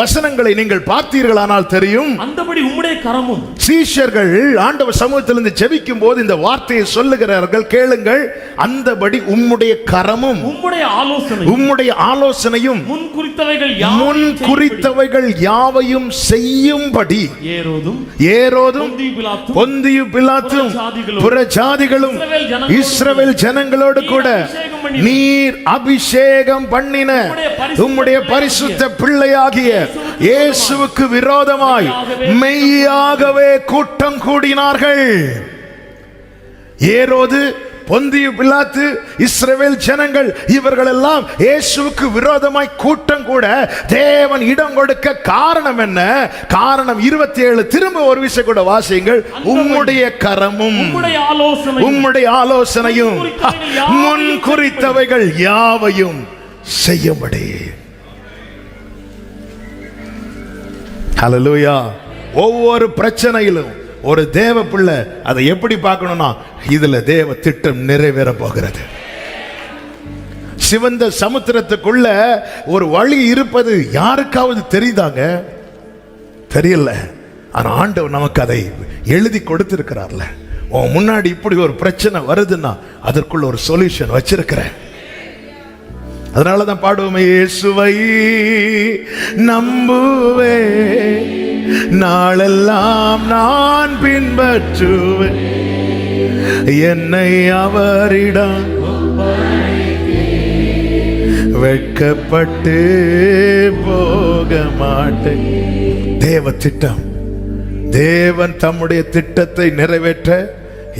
வசனங்களை நீங்கள் பார்த்தீர்களானால் தெரியும். அந்தபடி உம்முடைய கரமும் சீஷர்கள் ஆண்டவர் சமூகத்திலிருந்து ஜெபிக்கும் போது இந்த வார்த்தையை சொல்லுகிறார்கள். கேளுங்கள் அந்தபடி உம்முடைய கரமும் உம்முடைய ஆலோசனை உம்முடைய ஆலோசனையும் முன் குறித்தவைகள் முன் யாவையும் செய்யும்படி குறித்தவைகள் யாவையும் செய்யும்படி ஏரோதும் ஏரோதும் பொந்தியு பிலாத்தும் புற ஜாதிகளும் இஸ்ரவேல் ஜனங்களோடு கூட நீர் அபிஷேகம் பண்ணின உம்முடைய பரிசுத்த பிள்ளையாகிய இயேசுவுக்கு விரோதமாய் மெய்யாகவே கூட்டம் கூடினார்கள். ஏரோது பொந்தியு பிலாத்து இஸ்ரவேல் ஜனங்கள் இவர்கள் எல்லாம் இயேசுவுக்கு விரோதமாய் கூட்டம் கூட தேவன் இடம் கொடுக்க காரணம் என்ன? காரணம் இருபத்தி ஏழு திரும்ப ஒரு விஷயம் கூட வாசியுங்கள். உம்முடைய கரமும் உம்முடைய ஆலோசனையும் முன் குறித்தவைகள் யாவையும் செய்யும்படி. ஹலலூயா ஒவ்வொரு பிரச்சனையிலும் ஒரு தேவ பிள்ளை அதை எப்படி பார்க்கணும்னா இதுல தேவ திட்டம் நிறைவேற போகிறது. சிவந்த சமுத்திரத்துக்குள்ள ஒரு வழி இருப்பது யாருக்காவது தெரியுதாங்க? தெரியல. ஆனா ஆண்டவர் நமக்கு அதை எழுதி கொடுத்திருக்கிறார்ல. உன் முன்னாடி இப்படி ஒரு பிரச்சனை வருதுன்னா அதற்குள்ள ஒரு சொல்யூஷன் வச்சிருக்கிறேன். அதனால தான் பாடுவோம் இயேசுவை நம்புவே. நாளெல்லாம் நான் பின்பற்றுவேன். என்னை அவரிடம் வெட்கப்பட்டு போக மாட்டேன் தேவ திட்டம். தேவன் தம்முடைய திட்டத்தை நிறைவேற்ற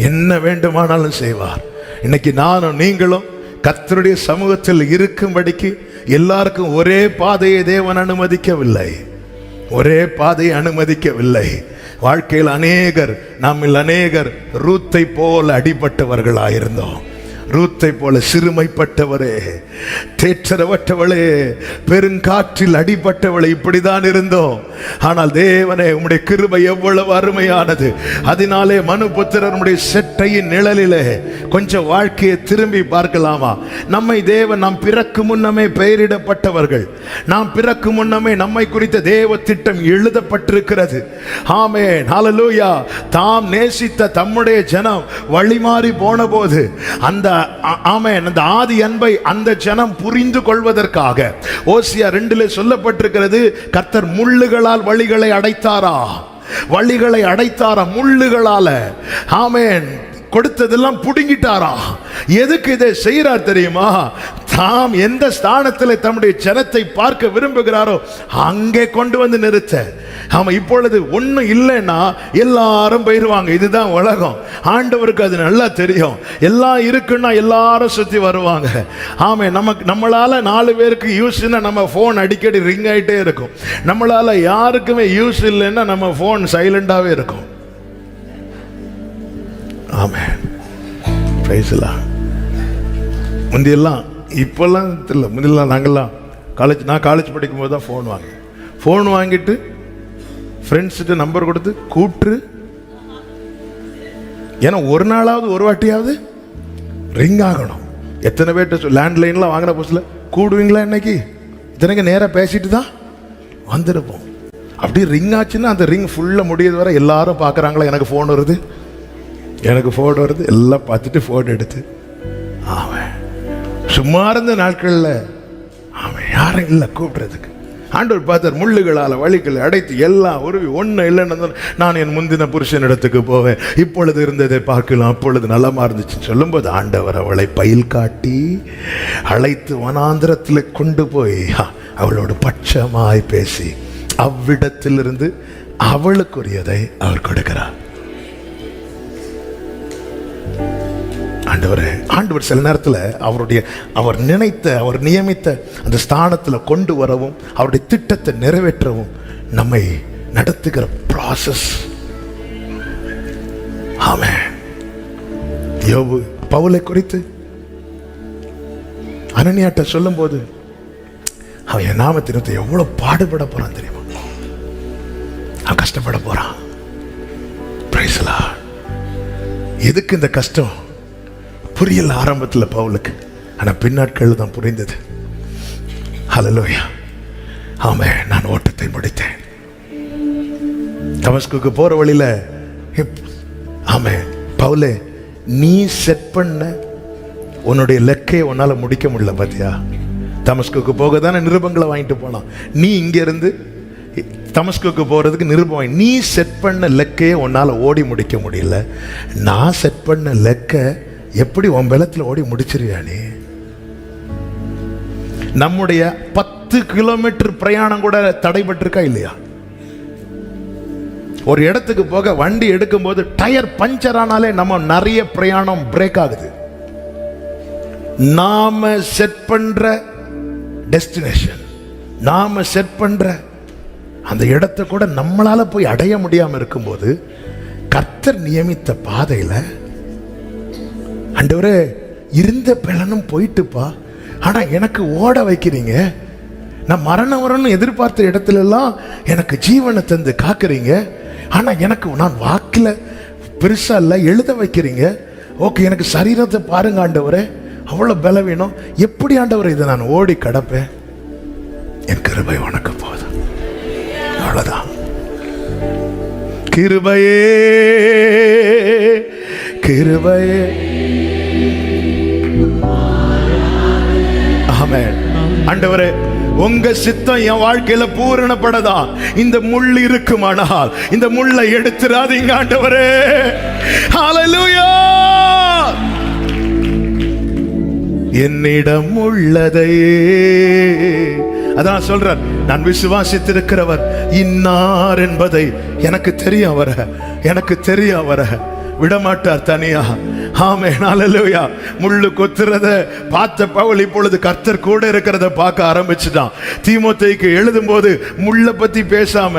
என்ன வேண்டுமானாலும் செய்வார். இன்னைக்கு நானும் நீங்களும் கர்த்தருடைய சமூகத்தில் இருக்கும்படிக்கு எல்லாருக்கும் ஒரே பாதையை தேவன் அனுமதிக்கவில்லை. ஒரே பாதையை அனுமதிக்கவில்லை. வாழ்க்கையில் அநேகர் நம்மில் அநேகர் ரூத்தை போல் அடிபட்டவர்களாயிருந்தோம். ரூத்தை போல சிறுமைப்பட்டவரே தேற்றரவற்றவளே பெருங்காற்றில் அடிபட்டவளே இப்படிதான் இருந்தோம். ஆனால் தேவனே உம்முடைய கிருபை எவ்வளவு அருமையானது. அதனாலே மனுபுத்திரனுடைய செட்டையின் நிழலிலே கொஞ்சம் வாழ்க்கையை திரும்பி பார்க்கலாமா? நம்மை தேவன் நாம் பிறக்கு முன்னமே பெயரிடப்பட்டவர்கள். நாம் பிறக்கு முன்னமே நம்மை குறித்த தேவ திட்டம் எழுதப்பட்டிருக்கிறது. ஆமே நாலலூயா தாம் நேசித்த தம்முடைய ஜனம் வழிமாறி போன போது அந்த ஆமேன். அந்த ஆதி அன்பை அந்த ஜனம் புரிந்து கொள்வதற்காக. ஓசியா ரெண்டிலே சொல்லப்பட்டிருக்கிறது கர்த்தர் முள்ளுகளால் வழிகளை அடைத்தாரா? வழிகளை அடைத்தாரா முள்ளுகளால? ஆமேன். கொடுத்ததெல்லாம் புடுங்கிட்டாரா? எதுக்கு இதை செய்கிறார் தெரியுமா? தாம் எந்த ஸ்தானத்தில் தம்முடைய ஜனத்தை பார்க்க விரும்புகிறாரோ அங்கே கொண்டு வந்து நிறுத்த. ஆமாம் இப்பொழுது ஒன்றும் இல்லைன்னா எல்லாரும் போயிருவாங்க. இதுதான் உலகம். ஆண்டவருக்கு அது நல்லா தெரியும். எல்லாம் இருக்குன்னா எல்லாரும் சுற்றி வருவாங்க. ஆமாம் நமக்கு நம்மளால் நாலு பேருக்கு யூஸ்னா நம்ம ஃபோன் அடிக்கடி ரிங் ஆயிட்டே இருக்கும். நம்மளால் யாருக்குமே யூஸ் இல்லைன்னா நம்ம ஃபோன் சைலண்டாகவே இருக்கும். ஆமாம் பிரைஸ்லாம் முந்தியெல்லாம் இப்போல்லாம் தெரியல முந்தியெல்லாம் நாங்கள்லாம் காலேஜ் நான் காலேஜ் படிக்கும்போது தான் ஃபோன் வாங்கினேன். ஃபோன் வாங்கிட்டு ஃப்ரெண்ட்ஸ்கிட்ட நம்பர் கொடுத்து கூப்பிட்டு ஏன்னா ஒரு நாளாவது ஒரு வாட்டியாவது ரிங் ஆகணும். எத்தனை பேர்கிட்ட லேண்ட்லைன்லாம் வாங்கின புதுசில் கூடுவீங்களா இன்னைக்கு? இத்தனைக்கு நேராக பேசிட்டு தான் வந்திருப்போம். அப்படி ரிங் ஆச்சுன்னா அந்த ரிங் ஃபுல்லாக முடியது வரை எல்லாரும் பார்க்குறாங்களா எனக்கு ஃபோன் வருது? எனக்கு ஃபோட்டோ வருது எல்லாம் பார்த்துட்டு ஃபோட்டோ எடுத்து. ஆமாம். சும்மா இருந்த நாட்களில் ஆமாம் யாரும் இல்லை கூப்பிடுறதுக்கு. ஆண்டவர் பார்த்தார் முள்ளுகளால் வழிகளை அடைத்து எல்லாம் உருவி ஒன்றும் இல்லைன்னு நான் என் முந்தின புருஷன் இடத்துக்கு போவேன். இப்பொழுது இருந்ததை பார்க்கலாம் அப்பொழுது நலமாக இருந்துச்சுன்னு சொல்லும்போது ஆண்டவர் அவளை பயில் காட்டி அழைத்து வனாந்திரத்தில் கொண்டு போய் அவளோடு பட்சமாய் பேசி அவ்விடத்திலிருந்து அவளுக்குரியதை அவர் கொடுக்கிறார் ஆண்டவர். ஆண்டவர் சில நேரத்தில் அவருடைய அவர் நினைத்த அவர் நியமித்த அந்த ஸ்தானத்தில் கொண்டு வரவும் அவருடைய திட்டத்தை நிறைவேற்றவும் நம்மை நடத்துகிற ப்ராசஸ் ஆமே யோபு பவுலை குறித்து அனன்யாட்ட சொல்லும்போது அவன் என் நாமத்தினத்தை எவ்வளவு பாடுபட போறான் தெரியுமா? அவன் கஷ்டப்பட போறான். பிரைஸ்லா எதுக்கு இந்த கஷ்டம்? புரியல ஆரம்பத்தில் பவுலுக்கு. ஆனால் பின்னாட்கள் தான் புரிந்தது. ஹலலோயா ஆமே நான் ஓட்டத்தை முடித்தேன். தமஸ்குக்கு போகிற வழியில ஆமே பவுலே நீ செட் பண்ண உன்னுடைய லெக்கையை உன்னால் முடிக்க முடியல பார்த்தியா தமஸ்குக்கு போக தானே நிருபங்களை வாங்கிட்டு போனான். நீ இங்கேருந்து தமஸ்குக்கு போகிறதுக்கு நிருபம் நீ செட் பண்ண லெக்கையை உன்னால் ஓடி முடிக்க முடியல. நான் செட் பண்ண லெக்கை எப்படி உன் வெள்ளத்தில் ஓடி முடிச்சிருவியா நீ நம்முடைய பத்து கிலோமீட்டர் பிரயாணம் கூட தடைபட்டிருக்கா இல்லையா? ஒரு இடத்துக்கு போக வண்டி எடுக்கும்போது டயர் பஞ்சர் ஆனாலே நம்ம நிறைய பிரயாணம் பிரேக் ஆகுது. நாம செட் பண்ற டெஸ்டினேஷன் நாம செட் பண்ற அந்த இடத்த கூட நம்மளால போய் அடைய முடியாம இருக்கும்போது கர்த்தர் நியமித்த பாதையில அண்டவரே இருந்த பலனும் போயிட்டுப்பா. ஆனால் எனக்கு ஓட வைக்கிறீங்க. நான் மரணம் வரணும்னு எதிர்பார்த்த இடத்துலலாம் எனக்கு ஜீவனை தந்து காக்குறீங்க. ஆனால் எனக்கு நான் வாக்கில் பெருசாக இல்லை எழுத வைக்கிறீங்க. ஓகே எனக்கு சரீரத்தை பாருங்க ஆண்டவரே. அவ்வளோ பலவீனம் எப்படி ஆண்டவரே இதை நான் ஓடி கடப்பேன்? என் கிருபை உனக்கு போதும். அவ்வளோதான் கிருபையே கிருபையே. ஆமென். ஆண்டவரே உங்க சித்தம் என் வாழ்க்கையில பூரணப்படதா? இந்த முள் இருக்குமானால் இந்த முள்ளை எடுத்துறாதீங்க ஆண்டவரே. ஹalleluya என்னிடம் உள்ளதையே அதான் சொல்றார் நான் விசுவாசித்திருக்கிறவர் இன்னார் என்பதை எனக்கு தெரியும் வர எனக்கு தெரியும் வர விடமாட்டார் தனியா ஆமே ஹalleluya முள்ளு கொத்துறத பார்த்த பவுல் இப்பொழுது கர்த்தர் கூட இருக்கிறத பார்க்க ஆரம்பிச்சுட்டான். தீமோத்தேயுக்கு எழுதும்போது முள்ள பத்தி பேசாம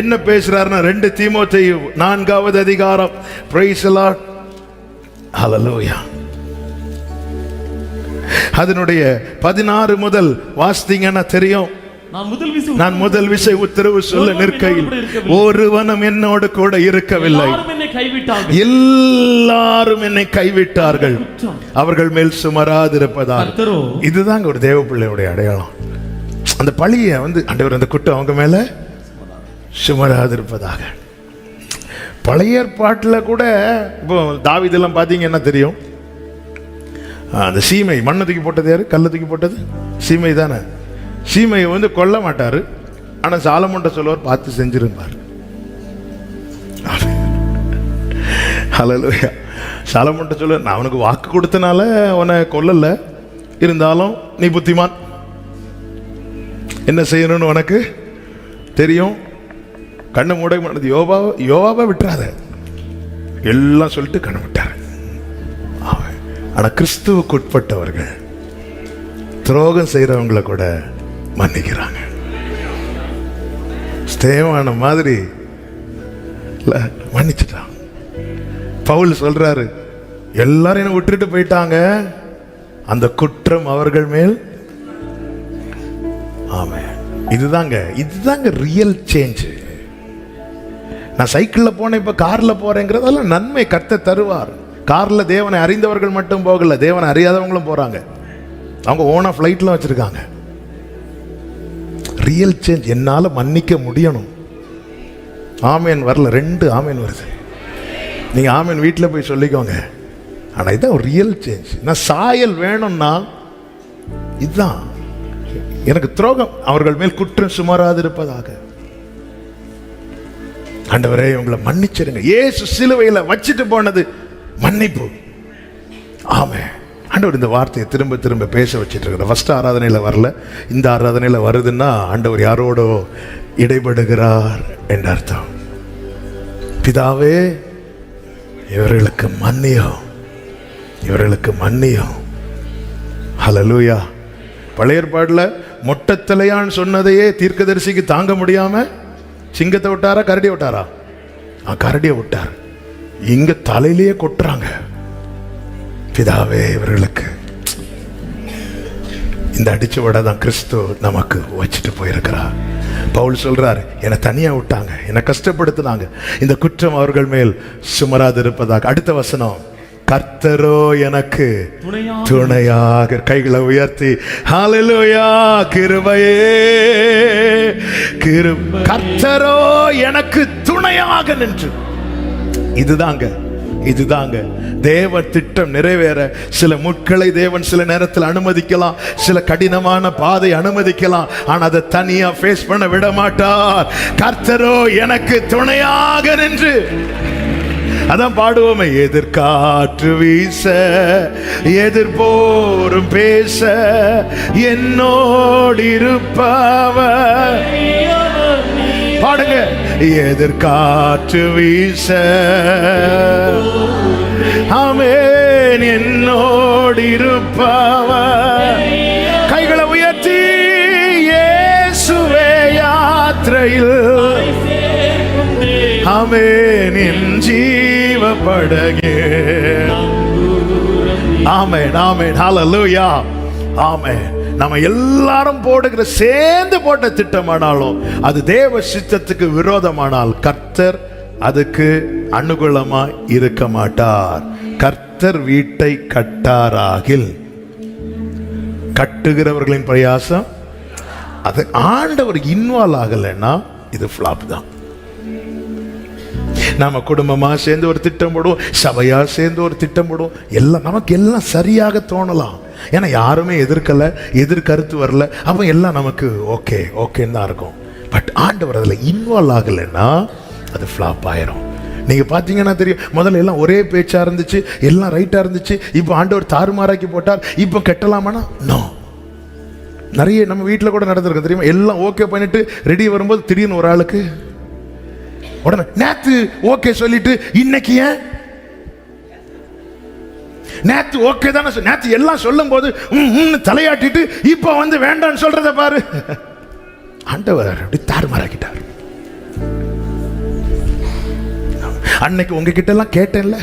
என்ன பேசுறாருன்னா ரெண்டு தீமோத்தேயு நான்காவது அதிகாரம். லார்ட் ஹalleluya அதனுடைய பதினாறு முதல் வாசித்தீங்கன்னா தெரியும்? நான் முதல் விசு உத்தரவு சொல்ல நிற்கையில் ஒருவனும் என்னோடு கூட இருக்கவில்லை. கைவிட்டார்கள். எல்லாரும் என்னை கைவிட்டார்கள். அவர்கள் மேல் சுமராதிருப்பதால். இதுதாங்க ஒரு தேவ பிள்ளையுடைய அடையாளம். அந்த பழியை வந்து ஆண்டவர் அந்த குற்றம் அவங்க மேல சுமராதிருப்பதாக. பழைய ஏற்பாட்டில் கூட இப்போ தாவீதெல்லாம் பார்த்தீங்கன்னா தெரியும்? ஆ, அந்த சீமை மண்ணை தூக்கி போட்டது யாரு? கல்லை தூக்கி போட்டது? சீமை தானே? சீமையை வந்து கொல்ல மாட்டாரு. ஆனால் சாலமோன்ட்ட சொல்லுவார் பார்த்து செஞ்சிருப்பார். ஹலலுயா சாலமோன்ட்ட சொல்ல நான் அவனுக்கு வாக்கு கொடுத்தனால அவனை கொல்லலை. இருந்தாலும் நீ புத்திமான். என்ன செய்யணும்னு உனக்கு தெரியும். கண்ணை மூட மாட்டது யோபா யோபாவை விட்டுறாத. எல்லாம் சொல்லிட்டு கண்ணை விட்டார் ஆனால் கிறிஸ்துவுக்கு உட்பட்டவர்கள் துரோகம் செய்கிறவங்கள கூட மன்னிக்கிறாங்க. ஸ்தேவான மாதிரி இல்ல, மன்னிச்சிட்டான் பவுல் சொல்றாரு எல்லாரும் என்ன விட்டுட்டு போயிட்டாங்க. அந்த குற்றம் அவர்கள் மேல். ஆமா இதுதாங்க இதுதாங்க ரியல் சேஞ்ச் நான் சைக்கிளில் போனேன் இப்போ காரில் போறேங்கிறதெல்லாம் நன்மை கத்த தருவார். காரில் தேவனை அறிந்தவர்கள் மட்டும் போகல தேவனை அறியாதவங்களும் போறாங்க. அவங்க ஓனா ஃப்ளைட்லாம் வச்சுருக்காங்க. ரியல் சேஞ்ச் என்னால் மன்னிக்க முடியணும். ஆமேன் வரல ரெண்டு ஆமேன் வருது. நீங்கள் ஆமீன் வீட்டில் போய் சொல்லிக்கோங்க. ஆனால் இதுதான் ஒரு ரியல் சேஞ்ச் நான் சாயல் வேணும்னா இதுதான். எனக்கு துரோகம். அவர்கள் மேல் குற்றம் சுமாராதிருப்பதாக ஆண்டவரே உங்களை மன்னிச்சிருங்க. ஏசு சிலுவையில் வச்சுட்டு போனது மன்னிப்பு. ஆமே ஆண்டவர் இந்த வார்த்தையை திரும்ப திரும்ப பேச வச்சிட்டு இருக்கிற ஃபஸ்ட் ஆராதனையில் வரல. இந்த ஆராதனையில் வருதுன்னா ஆண்டவர் யாரோடோ இடைபடுகிறார் என்ற அர்த்தம். பிதாவே இவர்களுக்கு மன்னியம் இவர்களுக்கு மன்னியம் ஹலலூயா பழைய ஏற்பாடுல மொட்டத்தலையான்னு சொன்னதையே தீர்க்கதரிசிக்கு தாங்க முடியாம சிங்கத்தை விட்டாரா கரடியை விட்டாரா? ஆ கரடியை விட்டார். இங்க தலையிலேயே கொட்டுறாங்க. பிதாவே இவர்களுக்கு. இந்த அடிச்சு வடை தான் கிறிஸ்து நமக்கு வச்சுட்டு போயிருக்கிறார். பவுல் சொல்றார் என்னை தனியா விட்டாங்க என்னை கஷ்டப்படுத்தினாங்க. இந்த குற்றம் அவர்கள் மேல் சுமராது இருப்பதாக அடுத்த வசனம் கர்த்தரோ எனக்கு துணையாக துணையாக கைகளை உயர்த்தி ஹalleluya கிருபையே கிரு கர்த்தரோ எனக்கு துணையாக நின்று. இதுதாங்க இதுதாங்க. தேவ திட்டம் நிறைவேற. சில முட்களை தேவன் சில நேரத்தில் அனுமதிக்கலாம். சில கடினமான பாதை அனுமதிக்கலாம். ஆனா அதை தனியா ஃபேஸ் பண்ண விட மாட்டார் கர்த்தரோ எனக்கு துணையாக நின்று. அதான் பாடுவோமே. எதிர்காற்று வீச எதிர்போரும் பேச என்னோடு இருப்பவர். பாடுங்க. எதிர்காற்று வீச. ஆமென் என்னோடு இருப்பவ கைகளை உயர்த்தி இயேசுவே யாத்திரையில். ஆமென் என் ஜீவப்படகே. ஆமேன் ஆமேன் ஆமென் ஹalleluya. ஆமேன். நம்ம எல்லாரும் போடுகிற சேர்ந்து போட்ட திட்டமானாலும் அது தேவ சித்தத்துக்கு விரோதமானால் கர்த்தர் அதுக்கு அனுகூலமா இருக்க மாட்டார். கர்த்தர் வீட்டை கட்டாராகில். கட்டுகிறவர்களின் பிரயாசம் அது ஆண்டவர் இன்வால்வ் ஆகலைன்னா இது ஃப்ளாப் தான். நாம குடும்பமா சேர்ந்து ஒரு திட்டம் போடுவோம் சபையா சேர்ந்து ஒரு திட்டம் போடுவோம் எல்லாம் நமக்கு எல்லாம் சரியாக தோணலாம். ஏன்னா யாருமே எதிர்க்கல எதிர்கருத்து வரல. அப்போ எல்லாம் நமக்கு ஓகே ஓகேன்னு தான் இருக்கும். பட் ஆண்டவர் அதில் இன்வால்வ் ஆகலைன்னா அது ஃப்ளாப் ஆயிரும். நீங்க பார்த்தீங்கன்னா தெரியும் முதல்ல எல்லாம் ஒரே பேச்சா இருந்துச்சு எல்லாம் ரைட்டா இருந்துச்சு இப்போ ஆண்டவர் தாறுமாறாக்கி போட்டார் இப்போ கெட்டலாமானா? நோ நிறைய நம்ம வீட்டில் கூட நடந்திருக்கு தெரியுமா? எல்லாம் ஓகே பண்ணிட்டு ரெடி வரும்போது திடீர்னு ஒரு ஆளுக்கு உடனே நேற்று ஓகே சொல்லிட்டு இன்னைக்கு ஏன் நேத்து ஓகே தானே சொ- நேத்து எல்லாம் சொல்லும் போது தலையாட்டிட்டு இப்போ வந்து வேண்டாம்னு சொல்றத பாரு. ஆண்டவர் அப்படி தாறுமாறாக்கிட்டார். அன்னைக்கு உங்ககிட்ட எல்லாம் கேட்டேன்ல.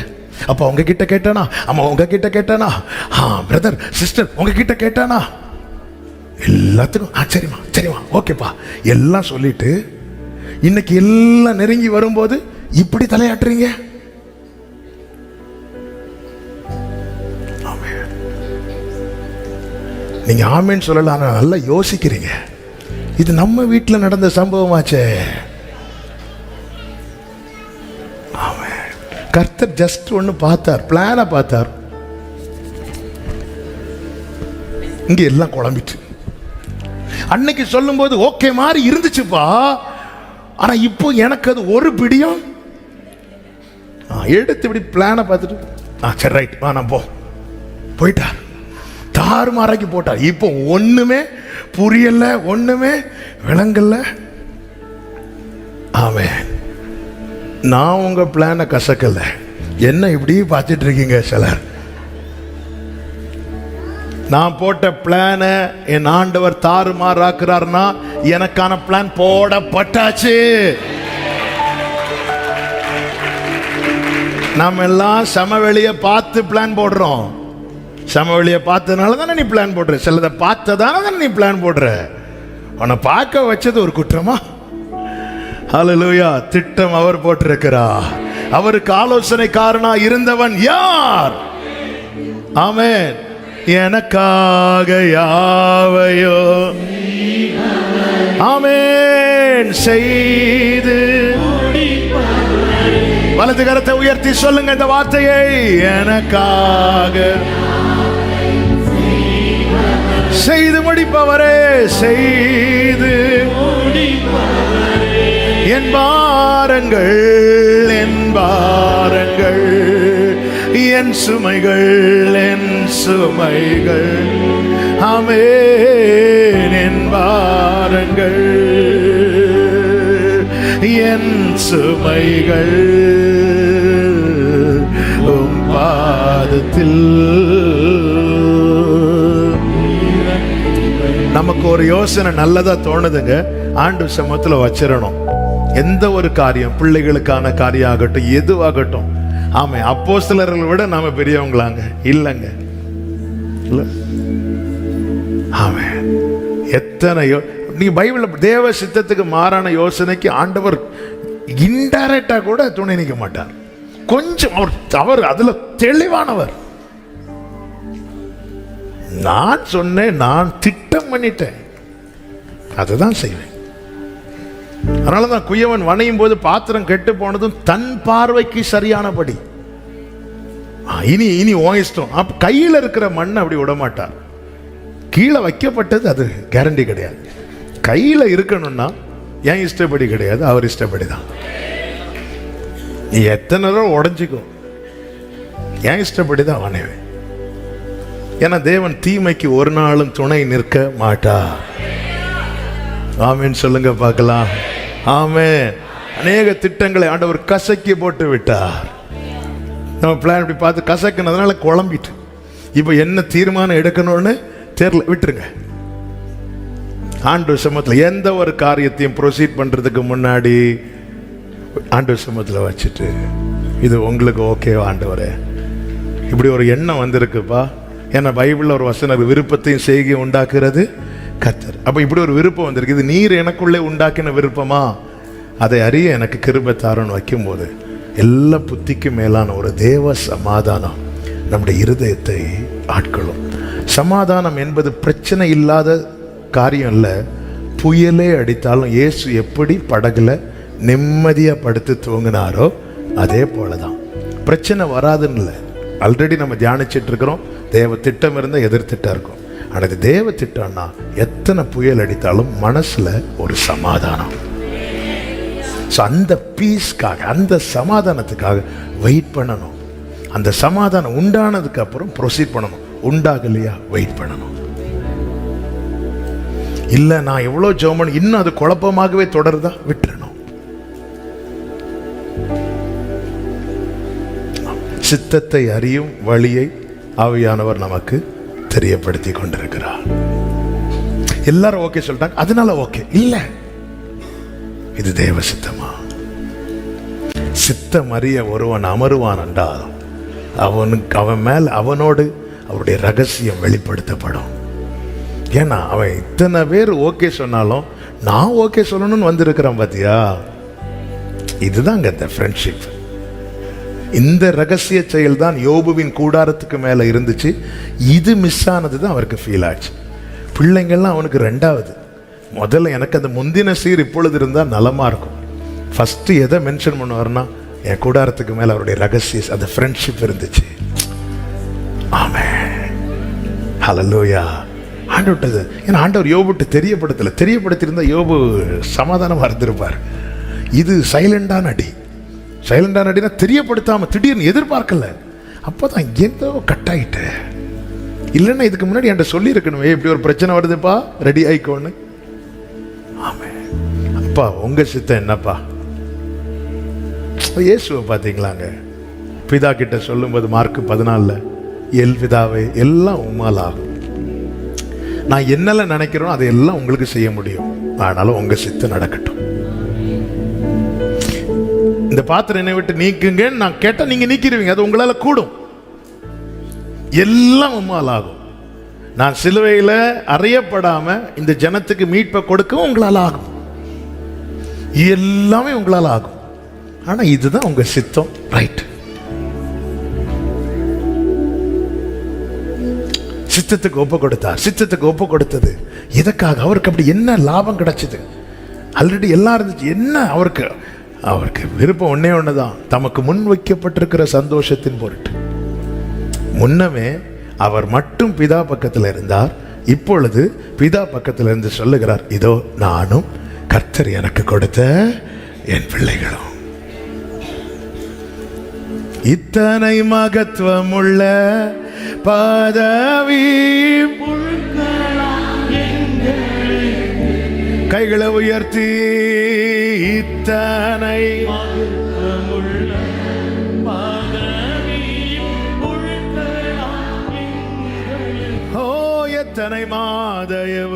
அப்போ உங்ககிட்ட கேட்டானா? அம்மா உங்ககிட்ட கேட்டானா? ஆ பிரதர் சிஸ்டர் உங்ககிட்ட கேட்டானா? எல்லாத்துக்கும் ஆ சரிம்மா சரிம்மா ஓகேப்பா எல்லாம் சொல்லிட்டு இன்னைக்கு எல்லாம் நெருங்கி வரும்போது இப்படி தலையாட்டுறீங்க? நீங்கள் ஆமின்னு சொல்லலாம் ஆனால் நல்லா யோசிக்கிறீங்க. இது நம்ம வீட்டில் நடந்த சம்பவமாச்சே. ஆமென். கர்த்தர் ஜஸ்ட் ஒன்று பார்த்தார் பிளானை பார்த்தார். இங்கே எல்லாம் குழம்பிட்டு அன்னைக்கு சொல்லும்போது ஓகே மாதிரி இருந்துச்சுப்பா. ஆனால் இப்போ எனக்கு அது ஒரு பிடியும். எடுத்து இப்படி பிளானை பார்த்துட்டு ஆ சரி ரைட் வா நான் போ. போயிட்டார் தாறுமாறாக்கி போட்டார். இப்போ ஒன்றுமே புரியலை ஒன்றுமே விளங்கல. ஆமே நான் உங்கள் பிளானை கசக்கல. என்ன இப்படி பார்த்துட்டு இருக்கீங்க சிலர்? நான் போட்ட பிளானை என் ஆண்டவர் தாறுமாறாக்குறாருன்னா எனக்கான பிளான் போடப்பட்டாச்சு. நாம் எல்லாம் சமவெளியை பார்த்து பிளான் போடுறோம். சமவெளியை பார்த்ததுனால தானே நீ பிளான் போடுற? சிலதை பார்த்ததான தானே நீ பிளான் போடுற? உன்னை பார்க்க வச்சது ஒரு குற்றமா? ஹலலூயா திட்டம் அவர் போட்டிருக்கிறா அவருக்கு ஆலோசனைக்காரனா இருந்தவன் யார்? ஆமேன். எனக்காக யாவையோ ஆமேன். செய்து வலது கரத்தை உயர்த்தி சொல்லுங்க இந்த வார்த்தையை. எனக்காக செய்து முடிப்பவரே செய்து என் பாரங்கள் என் பாரங்கள் என் சுமைகள் என் சுமைகள். ஆமென் என் பாரங்கள் என் சுமைகள். உம் பாதத்தில் நமக்கு ஒரு யோசனை நல்லதா தோணுதுங்க. ஆண்டு சமத்துல வச்சிடணும் எந்த ஒரு காரியம் பிள்ளைகளுக்கான காரியம் ஆகட்டும் எதுவாகட்டும். ஆமை அப்போ சிலர்களை விட நாம பெரியவங்களாங்க. இல்லைங்க. இல்ல. எத்தனையோ நீ பைபிள் தேவ சித்தத்துக்கு மாறான யோசனைக்கு ஆண்டவர் இன்டைரக்டா கூட துணை நிற்க மாட்டார். கொஞ்சம் அவர் அவர் அதுல தெளிவானவர். நான் சொன்னேன் நான் திட்டம் பண்ணிட்டேன். அதுதான் செய்வேன். அதனால தான் குயவன் வணையும் போது பாத்திரம் கெட்டு போனதும் தன் பார்வைக்கு சரியானபடி. இனி இனி உன் இஷ்டம். அப்ப கையில் இருக்கிற மண் அப்படி விடமாட்டார். கீழே வைக்கப்பட்டது அது கேரண்டி கிடையாது. கையில் இருக்கணும்னா என் இஷ்டப்படி கிடையாது அவர் இஷ்டப்படி தான் நீ எத்தனை தடவை உடஞ்சிக்கும் என் இஷ்டப்படி தான் வணைவேன் ஏன்னா தேவன் தீமைக்கு ஒரு நாளும் துணை நிற்க மாட்டா ஆமேன்னு சொல்லுங்க பார்க்கலாம். ஆமே அநேக திட்டங்களை ஆண்டவர் கசக்கி போட்டு விட்டார். நம்ம பிளான் இப்படி பார்த்து கசக்குனதுனால குழம்பிட்டு. இப்போ என்ன தீர்மானம் எடுக்கணும்னு தெரில விட்டுருங்க. ஆண்டு சமத்தில் எந்த ஒரு காரியத்தையும் ப்ரொசீட் பண்ணுறதுக்கு முன்னாடி ஆண்டு சமத்தில் வச்சுட்டு இது உங்களுக்கு ஓகே ஆண்டவரே? இப்படி ஒரு எண்ணம் வந்திருக்குப்பா. ஏன்னா பைபிளில் ஒரு வசனம் விருப்பத்தையும் செய்கை உண்டாக்குறது கத்தர். அப்போ இப்படி ஒரு விருப்பம் வந்திருக்கு இது நீர் எனக்குள்ளே உண்டாக்கின விருப்பமா? அதை அறிய எனக்கு கிருபை தாரன்னு வைக்கும்போது எல்லா புத்திக்கும் மேலான ஒரு தேவ சமாதானம் நம்முடைய இருதயத்தை ஆட்களும் சமாதானம் என்பது பிரச்சனை இல்லாத காரியம் இல்லை. புயலே அடித்தாலும் இயேசு எப்படி படகுல நிம்மதியாக படுத்து தூங்கினாரோ அதே போல தான் பிரச்சனை வராதுன்னு இல்லை. ஆல்ரெடி நம்ம தியானிச்சிட்டு இருக்கிறோம். தேவ திட்டம் இருந்தால் எதிர்த்திட்டாக இருக்கும். ஆனால் இது தேவ திட்டம்னா எத்தனை புயல் அடித்தாலும் மனசில் ஒரு சமாதானம். ஸோ அந்த பீஸ்க்காக அந்த சமாதானத்துக்காக வெயிட் பண்ணணும். அந்த சமாதானம் உண்டானதுக்கு அப்புறம் ப்ரொசீட் பண்ணணும். உண்டாகலையா? வெயிட் பண்ணணும். இல்லை நான் எவ்வளோ ஜோமன் இன்னும் அது குழப்பமாகவே தொடருதா? விட்டுறணும். சித்தத்தை அறியும் வழியை ஆவியானவர் நமக்கு தெரியப்படுத்தி கொண்டிருக்கிறார். எல்லாரும் ஓகே சொல்லிட்டாங்க. அதனால ஓகே. இல்லை. இது தேவ சித்தமா? சித்தம் அறிய ஒருவன் அமருவான் என்றால் அவனுக்கு அவன் மேல் அவனோடு அவருடைய ரகசியம் வெளிப்படுத்தப்படும். ஏன்னா அவன் இத்தனை பேர் ஓகே சொன்னாலும் நான் ஓகே சொல்லணும்னு வந்திருக்கிறான் பாத்தியா? இதுதாங்க இந்த ஃப்ரெண்ட்ஷிப் இந்த ரகசிய செயல் தான் யோபுவின் கூடாரத்துக்கு மேலே இருந்துச்சு. இது மிஸ் ஆனது தான் அவருக்கு ஃபீல் ஆச்சு. பிள்ளைங்கள்லாம் அவனுக்கு ரெண்டாவது. முதல்ல எனக்கு அந்த முந்தின சீர் இப்பொழுது இருந்தால் நலமாக இருக்கும். ஃபஸ்ட்டு எதை மென்ஷன் பண்ணுவார்னா என் கூடாரத்துக்கு மேலே அவருடைய ரகசிய அந்த ஃப்ரெண்ட்ஷிப் இருந்துச்சு. ஆமே ஹலலூயா ஆண்டவட்டது ஏன்னா ஆண்டவர் யோபுட்டு தெரியப்படுத்தலை. தெரியப்படுத்தியிருந்தால் யோபு சமாதானமாக இருந்திருப்பார். இது சைலண்டான அடி. சைலண்டா நடினா தெரியப்படுத்தாமல் திடீர்னு எதிர்பார்க்கல. அப்போதான் ஏதோ கட் ஆயிட்டு இல்லைன்னா இதுக்கு முன்னாடி என்கிட்ட சொல்லியிருக்கணுமே இப்படி ஒரு பிரச்சனை வருதுப்பா ரெடி ஆயிக்கோன்னு. ஆமே அப்பா உங்கள் சித்தம் என்னப்பா? இயேசுவை பார்த்தீங்களாங்க? பிதா கிட்ட சொல்லும்போது மார்க் பதினாலில் எல் பிதாவே எல்லாம் உம்மால் ஆகும். நான் என்னெல்லாம் நினைக்கிறேனோ அதையெல்லாம் உங்களுக்கு செய்ய முடியும். ஆனாலும் உங்கள் சித்தம் நடக்கட்டும். இந்த பாத்திரம் என்னை விட்டு நீக்குங்கன்னு நான் கேட்டால் நீங்கள் நீக்கிடுவீங்க. அது உங்களால் கூடும். எல்லாம் உம்மால் ஆகும். நான் சிலுவையில் அறியப்படாமல் இந்த ஜனத்துக்கு மீட்பை கொடுக்கவும் உங்களால் ஆகும். எல்லாமே உங்களால் ஆகும். ஆனால் இதுதான் உங்கள் சித்தம். ரைட் சித்தத்துக்கு ஒப்பு கொடுத்தார். சித்தத்துக்கு ஒப்பு கொடுத்தது. எதுக்காக அவருக்கு அப்படி என்ன லாபம் கிடைச்சது? ஆல்ரெடி எல்லாம் இருந்துச்சு. என்ன அவருக்கு? அவருக்கு விருப்பம் ஒன்னே தான் தமக்கு முன் வைக்கப்பட்டிருக்கிற சந்தோஷத்தின் பொருட்டு. முன்னமே அவர் மட்டும் பிதா பக்கத்தில் இருந்தார். இப்பொழுது பிதா பக்கத்தில் இருந்து சொல்லுகிறார் இதோ நானும் கர்த்தர் எனக்கு கொடுத்த என் பிள்ளைகளும். இத்தனை மகத்துவமுள்ள பதவி கைகளை உயர்த்தி இத்தனை ஓ எத்தனை மாதயவ